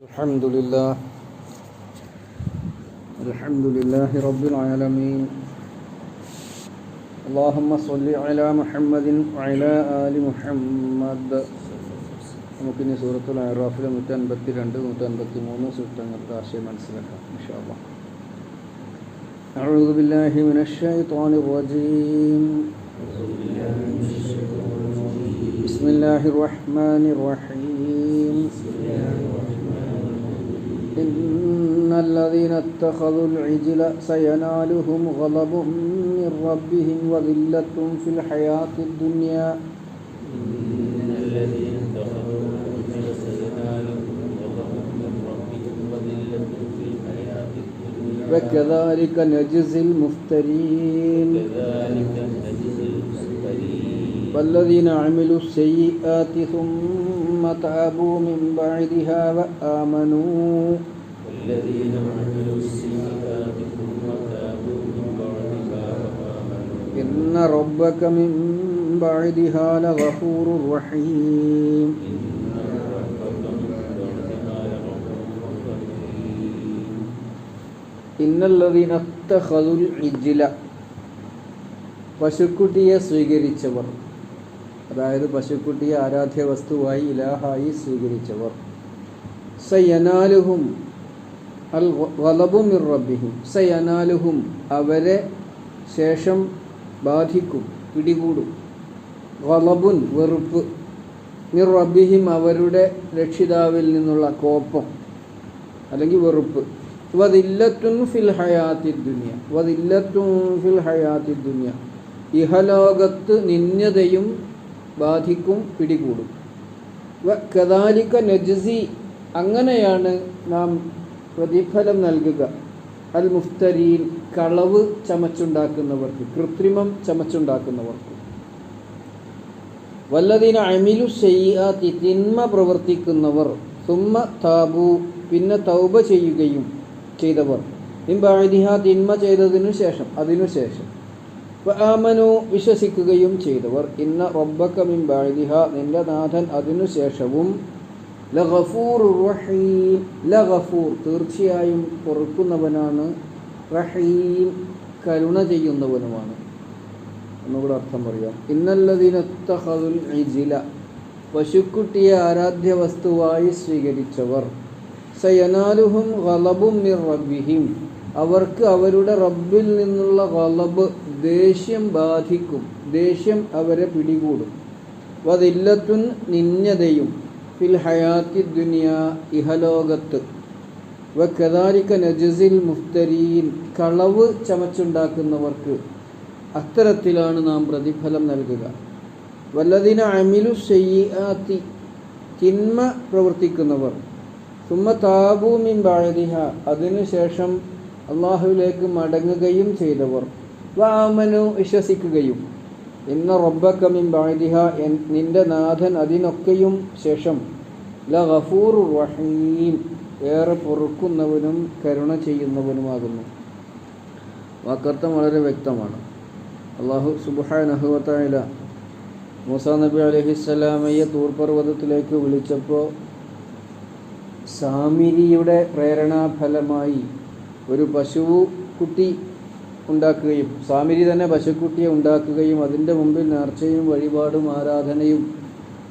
الحمد لله الحمد لله رب العالمين اللهم صل على محمد وعلى آل محمد നമുക്കിനി സൂറത്തുൽ അറാഫിലെ നൂറ്റി അൻപത്തി രണ്ട് നൂറ്റി അൻപത്തി മൂന്ന് സൂത്രങ്ങളുടെ ആശയം മനസ്സിലാക്കാം ഇൻഷാ അല്ലാഹ് أعوذ بالله من الشيطان الرجيم بسم الله الرحمن الرحيم إن الذين اتخذوا العجل سينالهم غضب من ربهم وذلة في الحياة الدنيا. إن الذين اتخذوا العجل سينالهم غضب من ربهم وذلة في الحياة الدنيا. وكذلك نجزي المفترين. كذلك نجزي المفترين والذين عملوا السيئات ثم تابوا من بعدها وآمنوا والذين عملوا السيئات ثم تابوا من بعدها وآمنوا إن ربك من بعدها لغفور رحيم إن ربك من بعدها لغفور رحيم إن الذين اتخذوا العجل പശുക്കുട്ടിയെ സ്വീകരിച്ചവർ അതായത് പശുക്കുട്ടിയെ ആരാധ്യ വസ്തുവായി ഇലാഹായി സ്വീകരിച്ചവർ. സയനാലുഹും അൽ വലബും റബ്ബിഹിം. സയനാലുഹും അവരെ ശേഷം ബാധിക്കും പിടികൂടും. വലബുൻ വെറുപ്പ്. മിർ റബ്ബിഹിം അവരുടെ രക്ഷിതാവിൽ നിന്നുള്ള കോപ്പം അല്ലെങ്കിൽ വെറുപ്പ്. വദില്ലത്തുൻ ഫിൽ ഹയാത്തി ദുനിയ. വദില്ലത്തുൻ ഫിൽ ഹയാത്തി ദുനിയ. ഇഹലോകത്ത് നിന്യതയും ബാധിക്കും പിടികൂടും. വ നജ്സി അങ്ങനെയാണ് നാം പ്രതിഫലം നൽകുക. അൽ മുഫ്തരീൻ കളവ് ചമച്ചുണ്ടാക്കുന്നവർക്ക് കൃത്രിമം ചമച്ചുണ്ടാക്കുന്നവർക്ക്. വല്ലതിന് അമിലു ചെയ്യാത്തി തിന്മ പ്രവർത്തിക്കുന്നവർ സുമ്മ താബു പിന്നെ തൗബ ചെയ്യുകയും ചെയ്തവർ. ഇമ്പാഴ്തിഹ തിന്മ ചെയ്തതിനു ശേഷം അതിനു ശേഷം. ആമനു വിശ്വസിക്കുകയും ചെയ്തവർ ഇന്ന റബ്ബക്ക മിൻ ബാഴിഹ നിന്റെ നാഥൻ അതിനുശേഷവും ലഹഫൂർ റഹീം ലഗഫൂർ തീർച്ചയായും പൊറുക്കുന്നവനാണ് റഹീം കരുണ ചെയ്യുന്നവനുമാണ്. ഒന്നുകൂടെ അർത്ഥം പറയാം. ഇന്നല്ലതിനത്തഹതുൽ ഇജില പശുക്കുട്ടിയെ ആരാധ്യ വസ്തുവായി സ്വീകരിച്ചവർ സയനാലുഹും ഗലബും റബ്ബിഹിം അവർക്ക് അവരുടെ റബ്ബിൽ നിന്നുള്ള വളബ് ദേഷ്യം ബാധിക്കും. ദേഷ്യം അവരെ പിടികൂടും. വതില്ലത്തുൻ നിന്യതയും ഫിൽ ഹയാത്തി ദുനിയ ഇഹലോകത്ത്. വക്കദാലിക നജസിൽ മുഫ്തരീൻ കളവ് ചമച്ചുണ്ടാക്കുന്നവർക്ക് അത്തരത്തിലാണ് നാം പ്രതിഫലം നൽകുക. വല്ലതിന അമിലു ഷെയ്യാത്തി തിന്മ പ്രവർത്തിക്കുന്നവർ. സുമ്മ താബൂമിൻ ബാഴതിഹ അതിനുശേഷം അള്ളാഹുവിലേക്ക് മടങ്ങുകയും ചെയ്തവർ. വാമനു വിശ്വസിക്കുകയും ഇന്ന റബ്ബക്കമിൻ എൻ നിന്റെ നാഥൻ അതിനൊക്കെയും ശേഷം ല ഗഫൂർ റഹീം ഏറെ പൊറുക്കുന്നവനും കരുണ ചെയ്യുന്നവനുമാകുന്നു. വാക്കർത്ഥം വളരെ വ്യക്തമാണ്. അള്ളാഹു സുബാനഹുവത്തായ മൂസ നബി അലഹിസ്സലാമയെ തൂർപർവതത്തിലേക്ക് വിളിച്ചപ്പോൾ സാമിരിയുടെ പ്രേരണാഫലമായി ഒരു പശു കുട്ടി ഉണ്ടാക്കുകയും സ്വാമിരി തന്നെ പശുക്കുട്ടിയെ ഉണ്ടാക്കുകയും അതിന്റെ മുമ്പിൽ നേർച്ചയും വഴിപാടും ആരാധനയും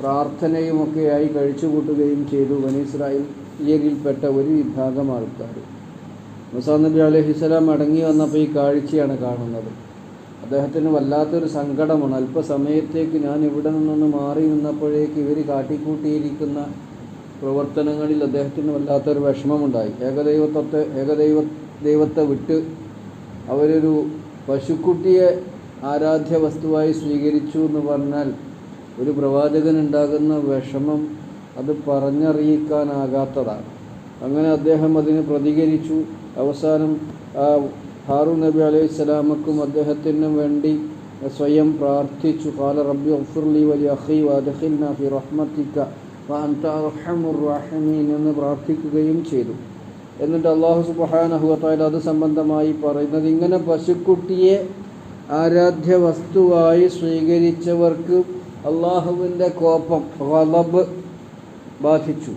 പ്രാർത്ഥനയും ഒക്കെയായി കഴിച്ചുകൂട്ടുകയും ചെയ്തു വനീസ്രായേലിൽപ്പെട്ട ഒരു വിഭാഗം ആൾക്കാർ മുസാ നബി അലഹിസ്സലാം വന്നപ്പോൾ ഈ കാഴ്ചയാണ് കാണുന്നത്. അദ്ദേഹത്തിന് വല്ലാത്തൊരു സങ്കടമാണ്. അല്പസമയത്തേക്ക് ഞാൻ ഇവിടെ നിന്നൊന്ന് മാറി നിന്നപ്പോഴേക്ക് ഇവർ കാട്ടിക്കൂട്ടിയിരിക്കുന്ന പ്രവർത്തനങ്ങളിൽ അദ്ദേഹത്തിന് വല്ലാത്തൊരു വിഷമമുണ്ടായി. ഏകദൈവത്വത്തെ ഏകദൈവ ദൈവത്തെ വിട്ട് അവരൊരു പശുക്കുട്ടിയെ ആരാധ്യ വസ്തുവായി സ്വീകരിച്ചു എന്ന് പറഞ്ഞാൽ ഒരു പ്രവാചകനുണ്ടാകുന്ന വിഷമം അത് പറഞ്ഞറിയിക്കാനാകാത്തതാണ്. അങ്ങനെ അദ്ദേഹം അതിന് പ്രതികരിച്ചു. അവസാനം ഹാറു നബി അലൈഹി സ്വലാമക്കും അദ്ദേഹത്തിനും വേണ്ടി സ്വയം പ്രാർത്ഥിച്ചു. കാല റബ്ബി അഫുർലി വലി അഹി വദഖിൽന ഫി റഹ്മത്തിക്ക. എന്ന് പ്രാർത്ഥിക്കുകയും ചെയ്തു. എന്നിട്ട് അള്ളാഹു സുബ്ഹാനഹു വതആല അത് സംബന്ധമായി പറയുന്നത് ഇങ്ങനെ പശുക്കുട്ടിയെ ആരാധ്യ വസ്തുവായി സ്വീകരിച്ചവർക്ക് അള്ളാഹുവിന്റെ കോപം ഗളബ് ബാധിച്ചു.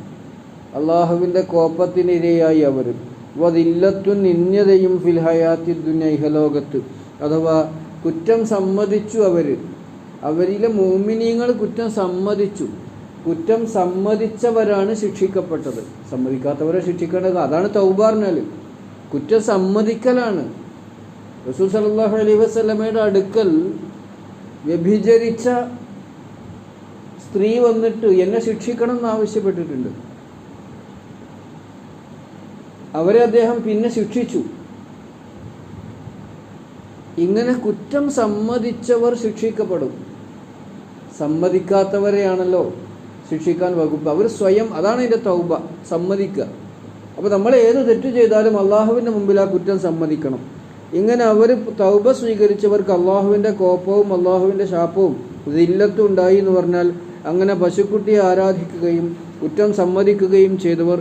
അള്ളാഹുവിന്റെ കോപ്പത്തിനിരയായി അവർ. വതില്ലത്തു നിന്യതയും ഫിൽഹയാത്തി ദുന്യ ഇഹലോകത്ത്. അഥവാ കുറ്റം സമ്മതിച്ചു അവർ. അവരിലെ മോമിനിയങ്ങൾ കുറ്റം സമ്മതിച്ചു. കുറ്റം സമ്മതിച്ചവരാണ് ശിക്ഷിക്കപ്പെട്ടത്. സമ്മതിക്കാത്തവരെ ശിക്ഷിക്കേണ്ടത് അതാണ് തൗബാറിനാൽ കുറ്റം സമ്മതിക്കലാണ്. റസൂൽ സല്ലല്ലാഹു അലൈഹി വസ്ലമയുടെ അടുക്കൽ വ്യഭിചരിച്ച സ്ത്രീ വന്നിട്ട് എന്നെ ശിക്ഷിക്കണം എന്ന് ആവശ്യപ്പെട്ടിട്ടുണ്ട്. അവരെ അദ്ദേഹം പിന്നെ ശിക്ഷിച്ചു. ഇങ്ങനെ കുറ്റം സമ്മതിച്ചവർ ശിക്ഷിക്കപ്പെടും. സമ്മതിക്കാത്തവരെയാണല്ലോ ശിക്ഷിക്കാൻ വകുപ്പ്. അവർ സ്വയം അതാണ് അതിന്റെ തൗബ സമ്മതിക്കുക. അപ്പോൾ നമ്മൾ ഏത് തെറ്റ് ചെയ്താലും അള്ളാഹുവിന്റെ മുമ്പിൽ ആ കുറ്റം സമ്മതിക്കണം. ഇങ്ങനെ അവർ തൗബ സ്വീകരിച്ചവർക്ക് അള്ളാഹുവിന്റെ കോപവും അള്ളാഹുവിന്റെ ശാപവും ഇതില്ലത്തും ഉണ്ടായി എന്ന് പറഞ്ഞാൽ അങ്ങനെ പശുക്കുട്ടിയെ ആരാധിക്കുകയും കുറ്റം സമ്മതിക്കുകയും ചെയ്തവർ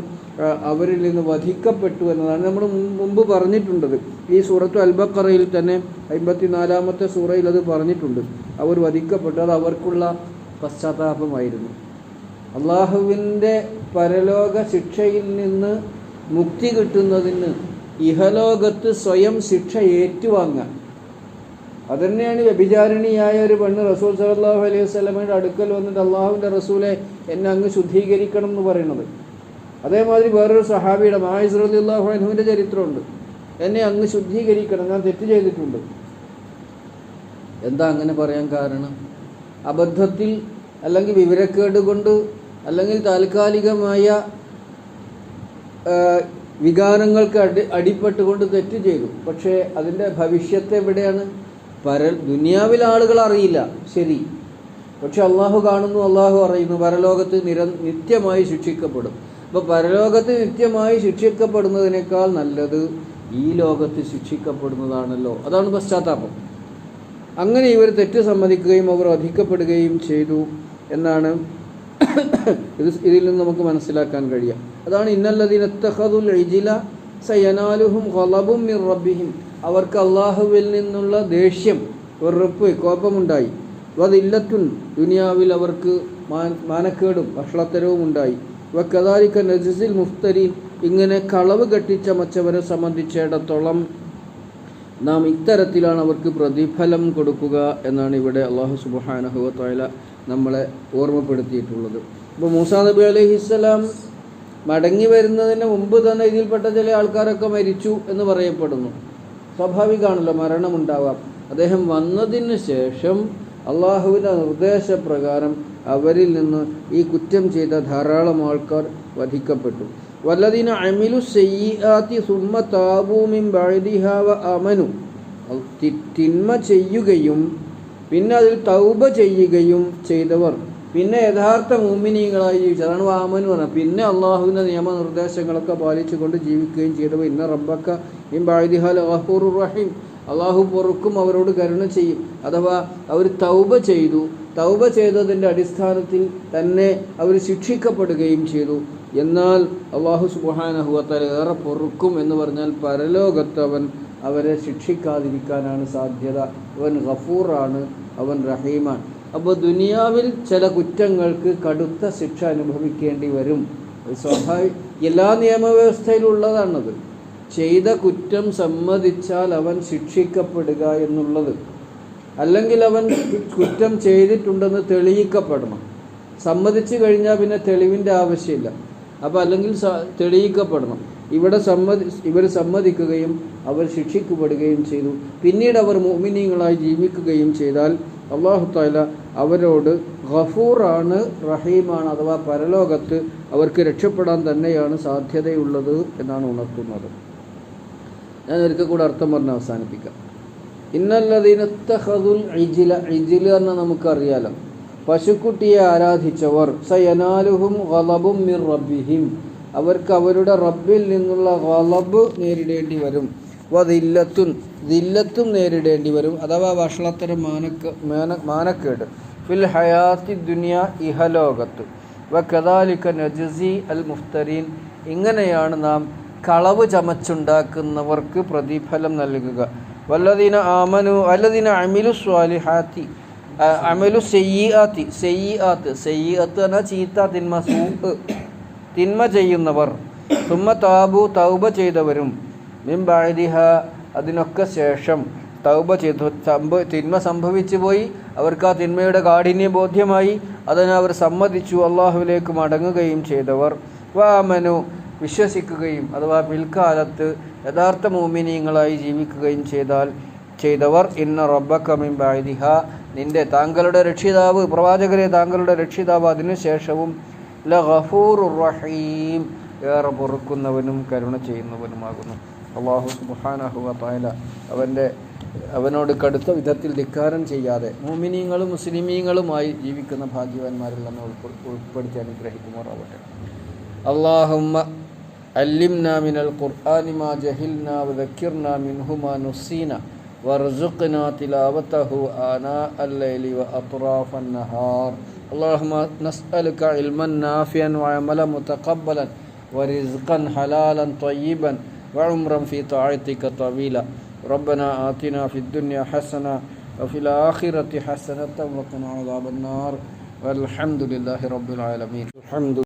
അവരിൽ നിന്ന് വധിക്കപ്പെട്ടു എന്നതാണ് നമ്മൾ മുമ്പ് പറഞ്ഞിട്ടുണ്ടത്. ഈ സൂറത്തു അൽബക്കറയിൽ തന്നെ അമ്പത്തിനാലാമത്തെ സൂറയിൽ അത് പറഞ്ഞിട്ടുണ്ട്. അവർ വധിക്കപ്പെട്ടു അത് അവർക്കുള്ള പശ്ചാത്താപമായിരുന്നു. അള്ളാഹുവിന്റെ പരലോക ശിക്ഷയിൽ നിന്ന് മുക്തി കിട്ടുന്നതിന് ഇഹലോകത്ത് സ്വയം ശിക്ഷ ഏറ്റുവാങ്ങാൻ അതന്നെയാണ് വ്യഭിചാരിണിയായ ഒരു പെണ്ണ് റസൂൽ സലാഹു അലൈഹി വസ്ലമയുടെ അടുക്കൽ വന്നിട്ട് അള്ളാഹുവിന്റെ റസൂലെ എന്നെ അങ്ങ് ശുദ്ധീകരിക്കണം എന്ന് പറയുന്നത്. അതേമാതിരി വേറൊരു സഹാബിയുടെ മായിസ് ചരിത്രമുണ്ട്. എന്നെ അങ്ങ് ശുദ്ധീകരിക്കണം ഞാൻ തെറ്റ് ചെയ്തിട്ടുണ്ട്. എന്താ അങ്ങനെ പറയാൻ കാരണം? അബദ്ധത്തിൽ അല്ലെങ്കിൽ വിവരക്കേട് കൊണ്ട് അല്ലെങ്കിൽ താൽക്കാലികമായ വികാരങ്ങൾക്ക് അടി അടിപ്പെട്ടുകൊണ്ട് തെറ്റ് ചെയ്തു. പക്ഷേ അതിന്റെ ഭവിഷ്യത്ത് എവിടെയാണ്? പര ദുനിയാവിൽ ആളുകൾ അറിയില്ല. ശരി. പക്ഷെ അള്ളാഹു കാണുന്നു അള്ളാഹു അറിയുന്നു. പരലോകത്ത് നിര നിത്യമായി ശിക്ഷിക്കപ്പെടും. അപ്പോൾ പരലോകത്ത് നിത്യമായി ശിക്ഷിക്കപ്പെടുന്നതിനേക്കാൾ നല്ലത് ഈ ലോകത്ത് ശിക്ഷിക്കപ്പെടുന്നതാണല്ലോ. അതാണ് പശ്ചാത്താപം. അങ്ങനെ ഇവർ തെറ്റ് സമ്മതിക്കുകയും അവർ അധികപ്പെടുകയും ചെയ്തു. എന്നാണ് ഇത് ഇതിൽ നിന്ന് നമുക്ക് മനസ്സിലാക്കാൻ കഴിയാം അതാണ് ഇജില സയനാലുഹും മിർ അവർക്ക് അള്ളാഹുവിൽ നിന്നുള്ള ദേഷ്യം വെറുപ്പ് കോപമുണ്ടായി. വതില്ലത്തുൻ ദുനിയാവിൽ അവർക്ക് മാനക്കേടും ഭക്ഷണത്തരവും ഉണ്ടായി. വക്കദാലിക്ക നജിസിൽ മുഫ്തരീൻ ഇങ്ങനെ കളവ് കെട്ടിച്ചമച്ചവരെ സംബന്ധിച്ചിടത്തോളം നാം ഇത്തരത്തിലാണ് അവർക്ക് പ്രതിഫലം കൊടുക്കുക എന്നാണ് ഇവിടെ അള്ളാഹു സുബാനഹുവല നമ്മളെ ഓർമ്മപ്പെടുത്തിയിട്ടുള്ളത്. ഇപ്പോൾ മൂസാ നബി അലൈഹിസ്സലാം മടങ്ങി വരുന്നതിന് മുമ്പ് തന്നെ ഇതിൽപ്പെട്ട ചില ആൾക്കാരൊക്കെ മരിച്ചു എന്ന് പറയപ്പെടുന്നു. സ്വാഭാവികമാണല്ലോ മരണമുണ്ടാവാം. അദ്ദേഹം വന്നതിന് ശേഷം അള്ളാഹുവിന്റെ നിർദ്ദേശപ്രകാരം അവരിൽ നിന്ന് ഈ കുറ്റം ചെയ്ത ധാരാളം ആൾക്കാർ വധിക്കപ്പെട്ടു. വല്ലതിന് അമിലു സുമ്മ അമനു. തിന്മ ചെയ്യുകയും പിന്നെ അതിൽ തൗബ ചെയ്യുകയും ചെയ്തവർ. പിന്നെ യഥാർത്ഥ മൂമിനീകളായി ജീവിച്ചു വാമൻ എന്ന് പറഞ്ഞത്. പിന്നെ അള്ളാഹുവിന്റെ നിയമനിർദ്ദേശങ്ങളൊക്കെ പാലിച്ചുകൊണ്ട് ജീവിക്കുകയും ചെയ്തവർ. ഇന്ന റബ്ബക്ക ഇം ബാഴ്ദിഹാൽ ഗഫൂർ റഹീം. അള്ളാഹു പൊറുക്കും അവരോട് കരുണ ചെയ്യും. അഥവാ അവർ തൗബ ചെയ്തു. തൗബ ചെയ്തതിന്റെ അടിസ്ഥാനത്തിൽ തന്നെ അവർ ശിക്ഷിക്കപ്പെടുകയും ചെയ്തു. എന്നാൽ അള്ളാഹു സുബാനഹുവത്താൽ ഏറെ പൊറുക്കും എന്ന് പറഞ്ഞാൽ പരലോകത്തവൻ അവരെ ശിക്ഷിക്കാതിരിക്കാനാണ് സാധ്യത. അവൻ ഗഫൂറാണ് അവൻ റഹീമാണ്. അപ്പോൾ ദുനിയാവിൽ ചില കുറ്റങ്ങൾക്ക് കടുത്ത ശിക്ഷ അനുഭവിക്കേണ്ടി വരും. സ്വാഭാവിക എല്ലാ നിയമവ്യവസ്ഥയിലുള്ളതാണത്. ചെയ്ത കുറ്റം സമ്മതിച്ചാൽ അവൻ ശിക്ഷിക്കപ്പെടുക എന്നുള്ളത്. അല്ലെങ്കിൽ അവൻ കുറ്റം ചെയ്തിട്ടുണ്ടെന്ന് തെളിയിക്കപ്പെടണം. സമ്മതിച്ചു കഴിഞ്ഞാൽ പിന്നെ തെളിവിന്റെ ആവശ്യമില്ല. അപ്പോൾ അല്ലെങ്കിൽ തെളിയിക്കപ്പെടണം. ഇവിടെ സമ്മതി ഇവർ സമ്മതിക്കുകയും അവർ ശിക്ഷിക്കപ്പെടുകയും ചെയ്തു. പിന്നീട് അവർ മോമിനിയങ്ങളായി ജീവിക്കുകയും ചെയ്താൽ അള്ളാഹു താല അവരോട് ഗഫൂറാണ് റഹീമാണ് അഥവാ പരലോകത്ത് അവർക്ക് രക്ഷപ്പെടാൻ തന്നെയാണ് സാധ്യതയുള്ളത് എന്നാണ് ഉണർത്തുന്നത്. ഞാൻ ഒരിക്കൽ കൂടെ അർത്ഥം പറഞ്ഞ് അവസാനിപ്പിക്കാം. ഇന്നല്ലതിനത്തഹദുൽ ഇജില ഇജില എന്ന് നമുക്കറിയാലോ. പശുക്കുട്ടിയെ ആരാധിച്ചവർ സയനാലുഹും ഗലബും മിർ റബ്ബിഹിം. അവർക്ക് അവരുടെ റബ്ബിൽ നിന്നുള്ള വളബ് നേരിടേണ്ടി വരും. വതില്ലത്തുൻ ദില്ലത്തും നേരിടേണ്ടി വരും. അഥവാ വഷളത്തരം മാനക്ക മാന മാനക്കേട്. ഫിൽ ഹയാത്തി ദുനിയ ഇഹലോകത്ത് വ കദാലിക്ക നജസി അൽ മുഫ്തരീൻ. ഇങ്ങനെയാണ് നാം കളവ് ചമച്ചുണ്ടാക്കുന്നവർക്ക് പ്രതിഫലം നൽകുക. വല്ലദീന ആമനു വല്ലദീന അമിലു സ്വാലിഹാത്തി. അമലു സെയ്യാത്തി സെയ്യാത്ത് സെയ്യാത്ത് എന്നാൽ ചീത്ത തിന്മ സൂപ്പ്. തിന്മ ചെയ്യുന്നവർ സുമ്മ താബു തൗബ ചെയ്തവരും മിംബാദിഹ അതിനൊക്കെ ശേഷം തൗബ ചെയ്തു. തിന്മ സംഭവിച്ചു പോയി അവർക്ക് ആ തിന്മയുടെ കാഠിന്യം ബോധ്യമായി അതിനെ അവർ സമ്മതിച്ചു അള്ളാഹുവിലേക്ക് മടങ്ങുകയും ചെയ്തവർ. വാമനു വിശ്വസിക്കുകയും അഥവാ പിൽക്കാലത്ത് യഥാർത്ഥ മോമിനീയങ്ങളായി ജീവിക്കുകയും ചെയ്താൽ ചെയ്തവർ ഇന്ന റബ്ബക്കമിം ബാദിഹ നിന്റെ താങ്കളുടെ രക്ഷിതാവ് പ്രവാചകരെ താങ്കളുടെ രക്ഷിതാവ് അതിനുശേഷവും ലഗഫൂർ റഹീം ഏറെ പൊറുക്കുന്നവനും കരുണ ചെയ്യുന്നവനുമാകുന്നു. അള്ളാഹു സുബാനഹുല അവന്റെ അവനോട് കടുത്ത വിധത്തിൽ ധിക്കാരം ചെയ്യാതെ മോമിനീങ്ങളും മുസ്ലിമീങ്ങളുമായി ജീവിക്കുന്ന ഭാഗ്യവാന്മാരിൽ നമ്മൾ ഉൾപ്പെടുത്തി അനുഗ്രഹിക്കുമാറാവട്ടെ. അള്ളാഹുമ്മ അല്ലിം മിനൽ ഖുർആാനിമാ ജഹിൽന വക്കിർന മിൻഹുമാ നുസീന വർസുഖ്ന തിലാവത്തഹു ആന അല്ലൈലി വ അത്റാഫൻ നഹാർ. اللهم نسألك علما نافعا وعملا متقبلا ورزقا حلالا طيبا وعمرا في طاعتك طويلا. ربنا آتنا في الدنيا حسنة وفي الآخرة حسنة وقنا عذاب النار. والحمد لله رب العالمين. الحمد